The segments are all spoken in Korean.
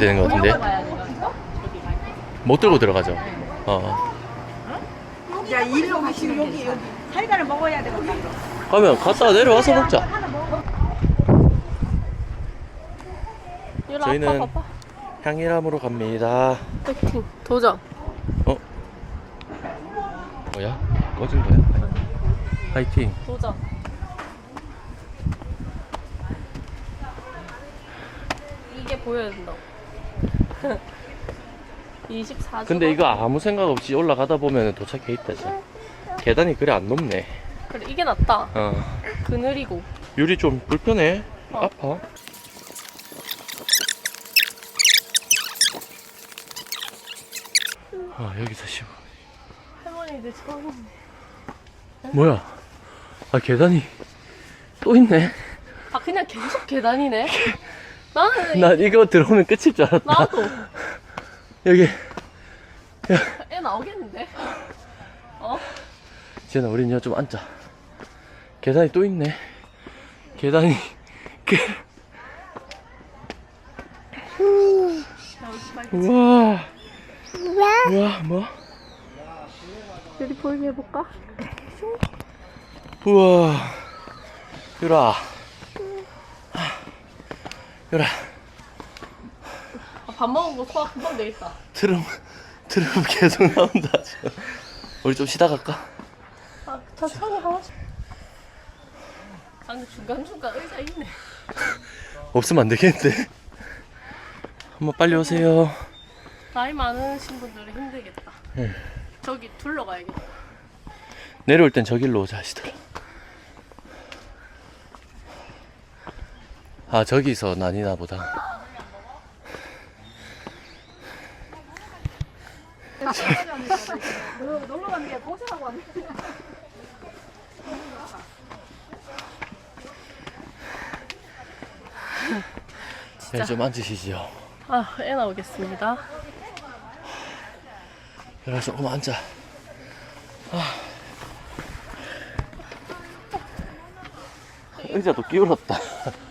되는 것 같은데. 못 들고 들어가죠. 어. 야, 일로 가시고 여기, 여기. 사이다를 먹어야 되거든. 가면 갔다가 내려와서 먹자. 저희는. 향일암으로 갑니다. 파이팅. 도전. 어? 뭐야? 꺼진 거야? 파이팅. 도전. 이게 보여야 된다. 24주. 근데 이거 아무 생각 없이 올라가다 보면 도착해 있다, 진짜. 계단이 그래 안 높네. 그래 이게 낫다. 어. 그늘이고. 유리 좀 불편해. 어. 아파. 아, 여기서 쉬고. 할머니들 처음이네. 뭐야? 아, 계단이 또 있네. 아 그냥 계속 계단이네. 나는 나 이거 들어오면 끝일 줄 알았다. 나도 여기. 애 나오겠는데. 어? 지현아, 우린 여기 좀 앉자. 계단이 또 있네. 계단이. 그... 우와. 우와, 뭐? 여기 보이게 해볼까? 우와. 유라. 유라. 아, 밥 먹은 거 소화 금방 되겠다. 트름, 트름 계속 나온다. 지금. 우리 좀 쉬다 갈까? 아, 천천히 하나씩. 아, 근데 중간중간 의자 있네. 없으면 안 되겠는데. 한번 빨리 오세요. 나이 많으신 분들은 힘들겠다. 네. 저기 둘러 가야겠다. 내려올 땐 저 길로 오자 하시더라. 아, 저기서 나뉘나 보다. 놀러 갔는데 고생하고 왔네. 네, 좀 앉으시죠. 아, 애 나오겠습니다. 유라, 조금 앉아. 아. 의자도 기울었다.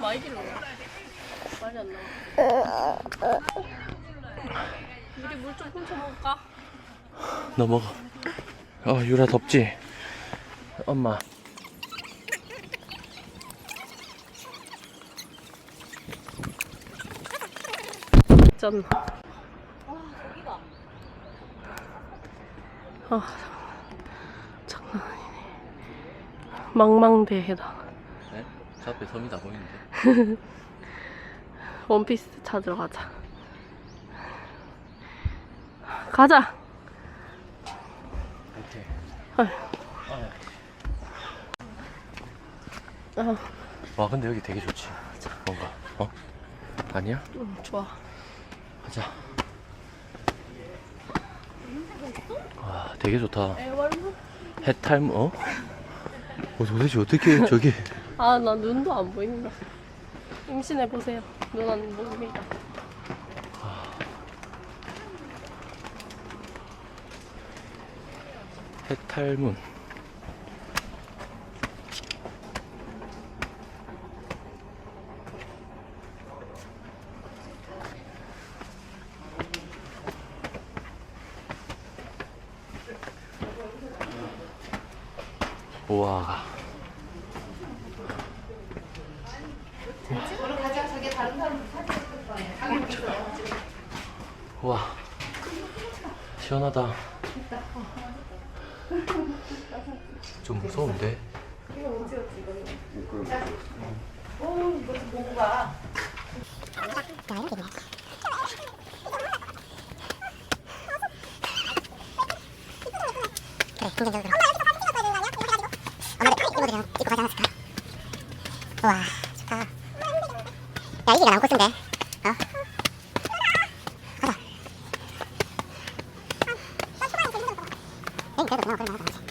많이 길어. 말이 안 나와. 우리 물 좀 훔쳐 먹을까? 너 먹어. 어, 유라 덥지? 엄마. 짠. 아, 장난 아니네. 망망대해다. 네? 저 앞에 섬이 다 보이는데. 원피스 찾으러 가자. 가자. 이렇게. 아, 와, 근데 여기 되게 좋지. 뭔가, 어? 아니야? 음, 좋아. 가자. 와, 되게 좋다. 애월루? 해탈, 어? 어, 도대체 어떻게 저기. 아, 나 눈도 안 보인다. 임신해 보세요. 눈 안 보입니다. 해탈문. 우와. 와 시원하다 좀 무서운데? 와 좋다 야 이게 나온 코스인데 어? 가자 에이 그래도 그나마 그래도 나지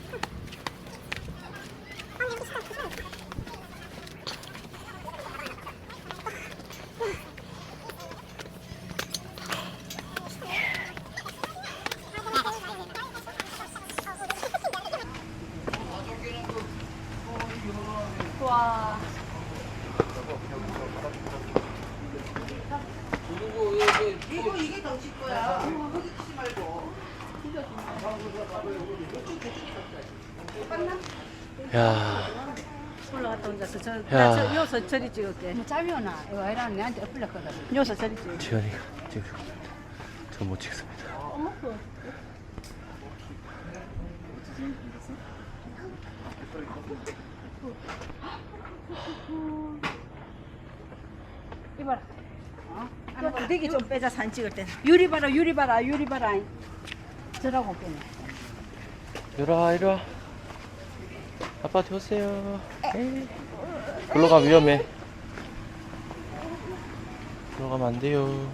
야, 올라갔다 온다. 저, 저, 야. 요서 저리 찍을게. 뭐 짧으나 이거 아이랑 내한테 엎을렸거든. 요서 저리 찍을게. 지연이가 찍으시고 저못 찍습니다. 이봐라. 어? 부대기 좀 빼자 산 찍을 때. 유리 봐라 유리 봐라 유리 봐라. 저라고 없겠네. 유라 이리 와. 아빠한테 오세요. 에이. 글로 가면 위험해. 글로 가면 안 돼요.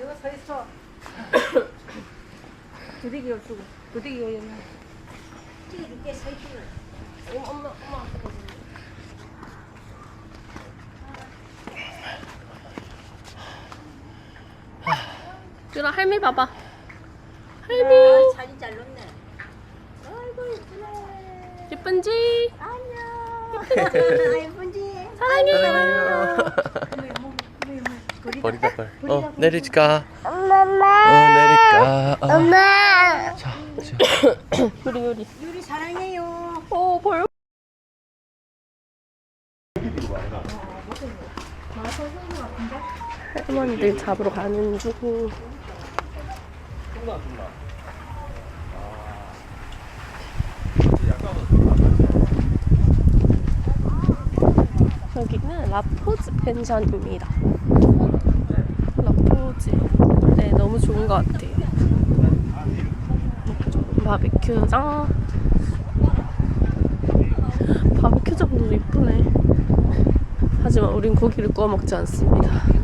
여기 서 있어. 부대기 열수고 부대기 열면. 찍어줄게 서 있어. 엄마 엄마. 유라 할미 봐봐. 할미 사진 잘 넣네. 아이고 예쁘네. 예쁜지? 안녕. 예쁜지. 사랑해. 버리다 걸. 어 내릴까? 엄마. 어 내릴까? 엄마. 자, 자. 유리 유리. 유리 사랑해요. 오 벌. 할머니들 잡으러 가는 중. 여기는 라포즈 펜션입니다. 라포즈. 네, 너무 좋은 것 같아요. 바비큐장. 바비큐장도 이쁘네. 하지만 우린 고기를 구워 먹지 않습니다.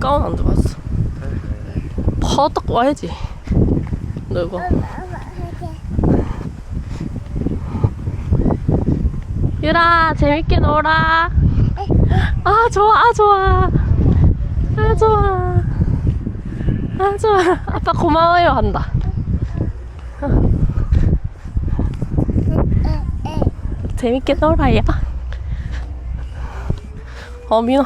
가운 안 들어갔어. 바닥 와야지. 너 이거. 유라 재밌게 놀아. 아 좋아 아 좋아 아 좋아 아 좋아 아빠 고마워요 한다. 재밌게 놀아요. 어 민호.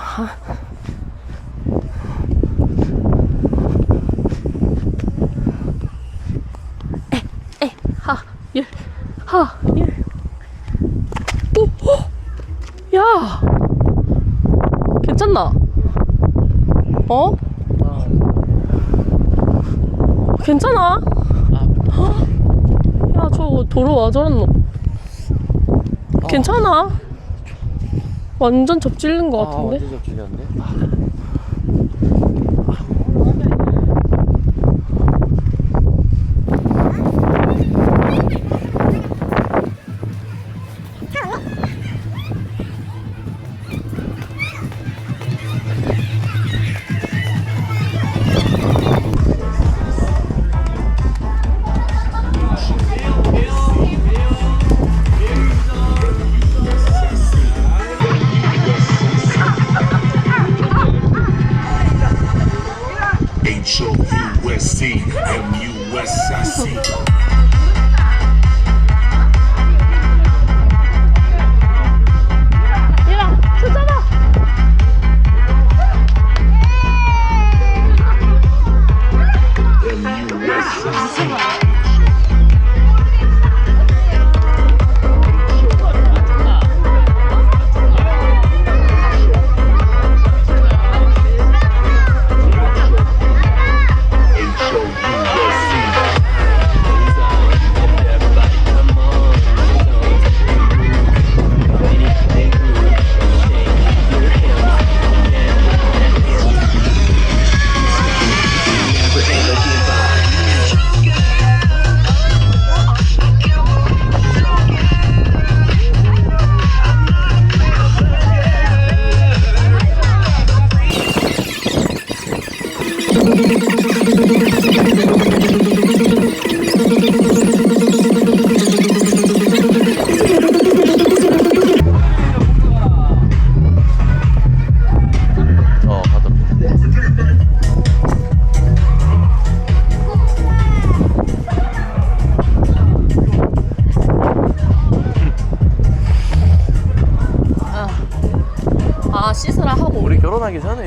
에, 하, 율, 하, 율. 오, 오, 야, 괜찮나? 어? 괜찮아? 야, 저 도로 와 저랬노? 괜찮아? 완전 접질린 것 아, 같은데? 완전 접질렸네.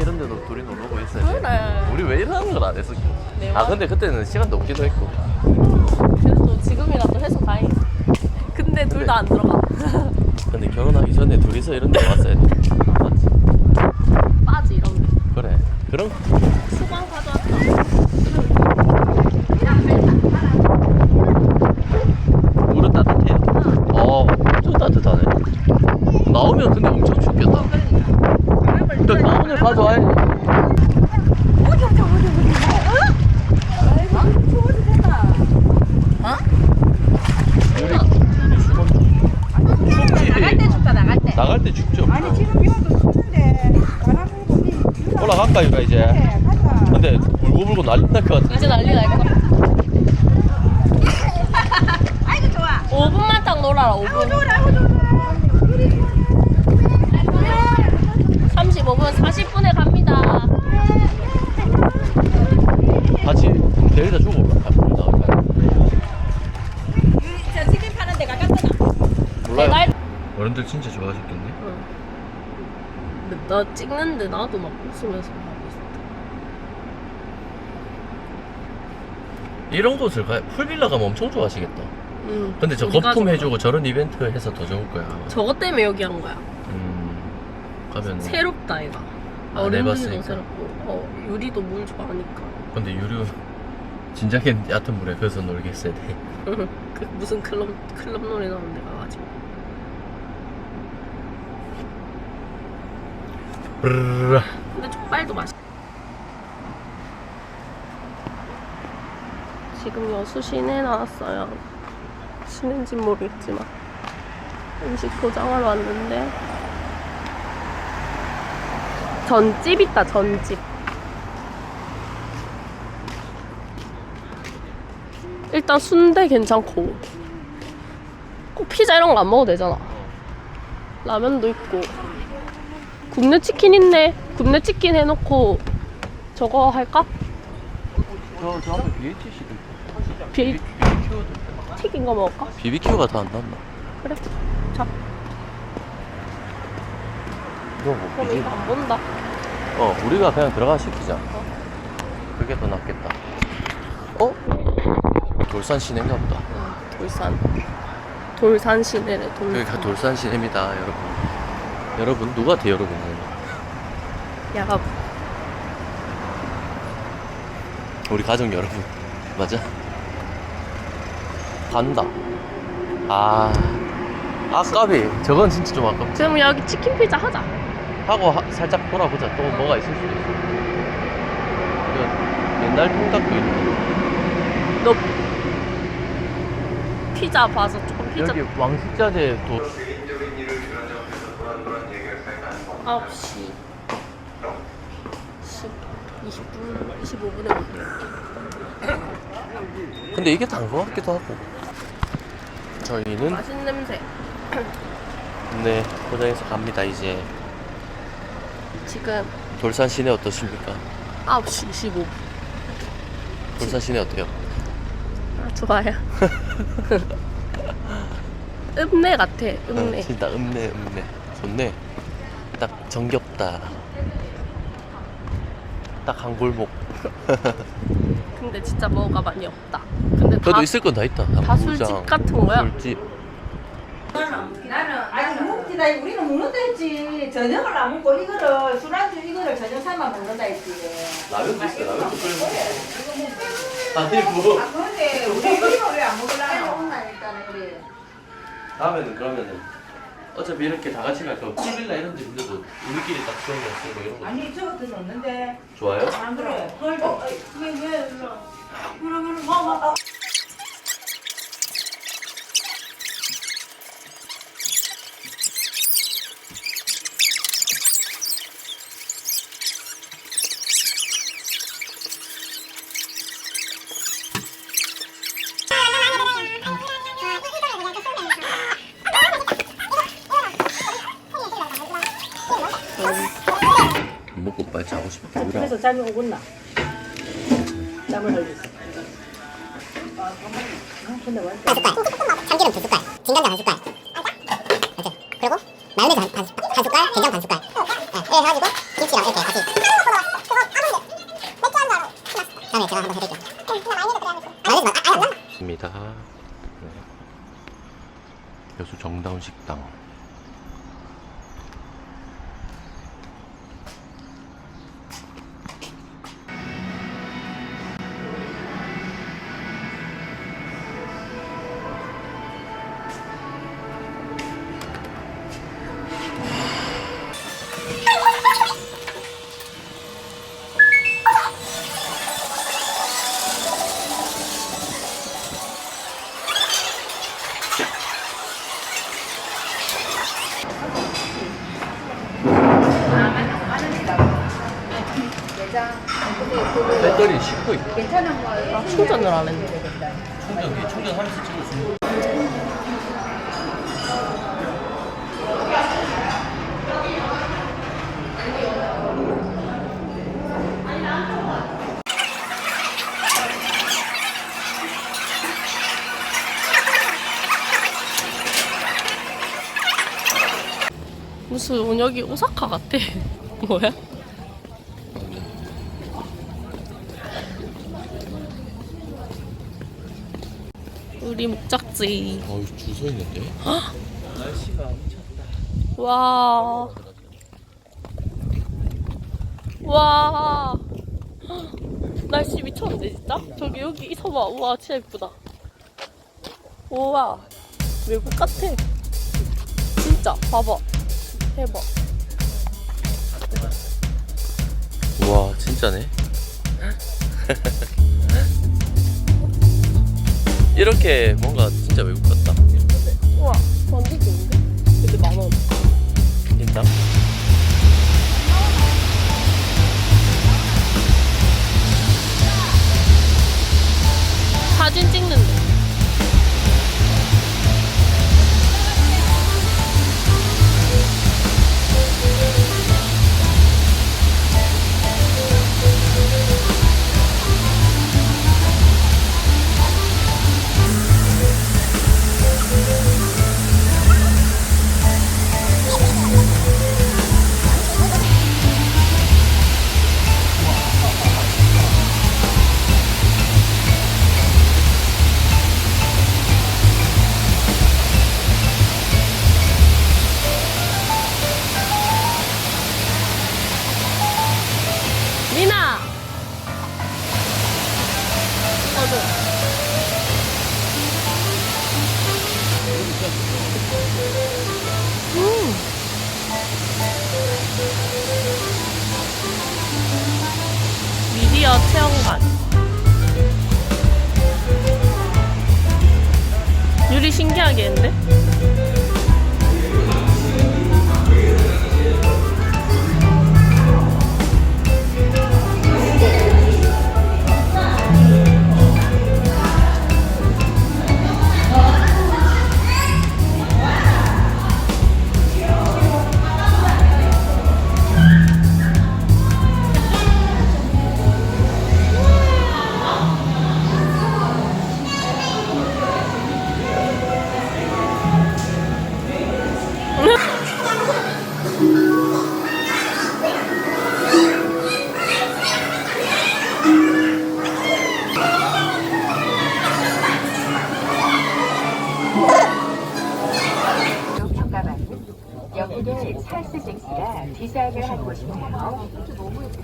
이런 데도 둘이 놀러고 돼 그래. 우리 왜 이러는 걸안 했어 네, 아 근데 그때는 시간도 없기도 했고 그래도 지금이라도 해서 다행. 근데 둘 다 안 들어가. 근데 결혼하기 전에 둘이서 이런 데 왔어야 돼 맞지? 빠지 이런 데. 그래 그런 수건 가져왔다. 물은 따뜻해 어 엄청 따뜻하네 나오면 근데 엄청 춥겠다 근데 가운을 가져와야지 나갈 때 춥다 나갈 때. 나갈 때 춥죠 아니 지금 비 와도 추운데 바람 불고 니 올라갈까 이거 이제. 근데 불고 불고 난리 날 것 같아 이제 난리 날 것 같아. 아이고 좋아. 5분만 딱 놀아라. 5분. 아이고 좋아. 35분 40분에 갑니다. 같이 데리다 주고 올라 나올까 저 치킨 파는 데 가깝다. 몰라요 배달. 어른들 진짜 좋아하셨겠네 근데 나 찍는데 나도 막 웃으면서 하고 있어. 이런 곳을 가 풀빌라 가면 엄청 좋아하시겠다 응. 근데 저 우리 거품. 해주고 저런 이벤트 해서 더 좋을 거야. 저것 때문에 여기 한 거야. 음 가면 새롭다 이가. 아, 어른들도 내봤으니까. 새롭고, 어 유리도 물 좋아하니까. 근데 유류 진작에 얕은 물에 그래서 놀겠어야 돼 그 무슨 클럽 클럽 노래 나오는 데 가가지고. 브르르르. 근데 족발도 맛있. 지금 여수 시내 나왔어요. 시내인지 모르겠지만 음식 포장하러 왔는데 전집 있다 전집. 일단 순대 괜찮고 꼭 피자 이런 거 안 먹어도 되잖아. 라면도 있고 굽네 치킨 있네. 굽네 치킨 해놓고 저거 할까? 저, 저 앞에 BHC도 비 튀긴 거 먹을까? BBQ가 더안 낫나? 그래. 자, 이거 그럼 먹기지? 이거 안 본다. 어 우리가 그냥 들어가 시키자 그게 더 낫겠다 어? 돌산 시내인가 보다 돌산. 돌산 시내래. 돌산. 여기가 돌산 시내입니다 여러분 여러분 누구한테 여러분은 야, 우리 가족 여러분. 맞아? 간다. 아. 아까비. 저건 진짜 좀 아깝다. 그럼 여기 치킨 피자 하자. 하고 하- 살짝 돌아보자. 또 뭐가 있을 수도 있어. 이거 옛날 통닭도 있는데 너 피자 봐서 조금 피자. 여기 왕식자재도 9시 10, 20분, 25분에 올게요. 근데 이게 단거 같기도 하고 저희는 맛있는 냄새. 네 포장해서 갑니다 이제 지금 돌산 시내 어떠십니까? 9시 25분. 울산 시내 어때요? 아, 좋아요. 읍내 같아, 읍내. 응, 진짜 읍내 읍내 좋네 딱 정겹다. 딱 한 골목. 근데 진짜 뭐가 많이 없다. 근데 그래도 다, 있을 건 다 있다. 다 술집 같은 거야? 술집. 아니 묵지다 우리는 먹는다 했지. 저녁을 안 먹고 이거를 술안주 이거를 저녁 삼아 먹는다 했지. 라면도 있어 라면도 끓여 먹어 아니 뭐. 아 그런데 우리 이거 왜안 먹으려고? 다음에는 그러면은 어차피 이렇게 다 같이 갈 거면 찌빌라 이런 데 빌려도 우리끼리 딱 좋은 거 쓰고 이런 거? 아니 저것도 넣는데. 좋아요? 안 그래 헐도 왜왜 그러면 뭐뭐 먹 그래서 잠이 오겠나. 잠을 흘렸어 근데 왜 한 숟갈, 참기름 두 숟갈, 진간장 한 숟갈. 무슨 여기 오사카 같아. 뭐야? 우리 목적지. 어우 줄서 있는데 날씨가 미쳤다 와. 와. 날씨 미쳤는데 진짜? 저기 여기 있어봐. 우와 진짜 예쁘다. 우와 외국 같아. 진짜 봐봐. 대박. 우와 진짜네 이렇게 뭔가 진짜 외국 같다 디자인을 한 곳인데요.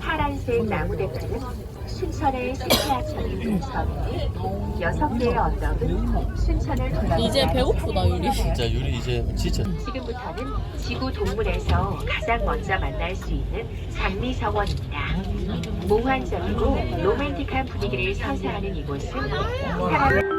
파란색 나무 대표는 순천의 스키아천인 섬이 여섯 개의 언덕은 순천을 돌아 이제 배고프다 유리. 진짜 유리 이제 지쳐. 지금부터는 지구 동물에서 가장 먼저 만날 수 있는 장미정원입니다. 몽환적이고 로맨틱한 분위기를 선사하는 이곳은 사람의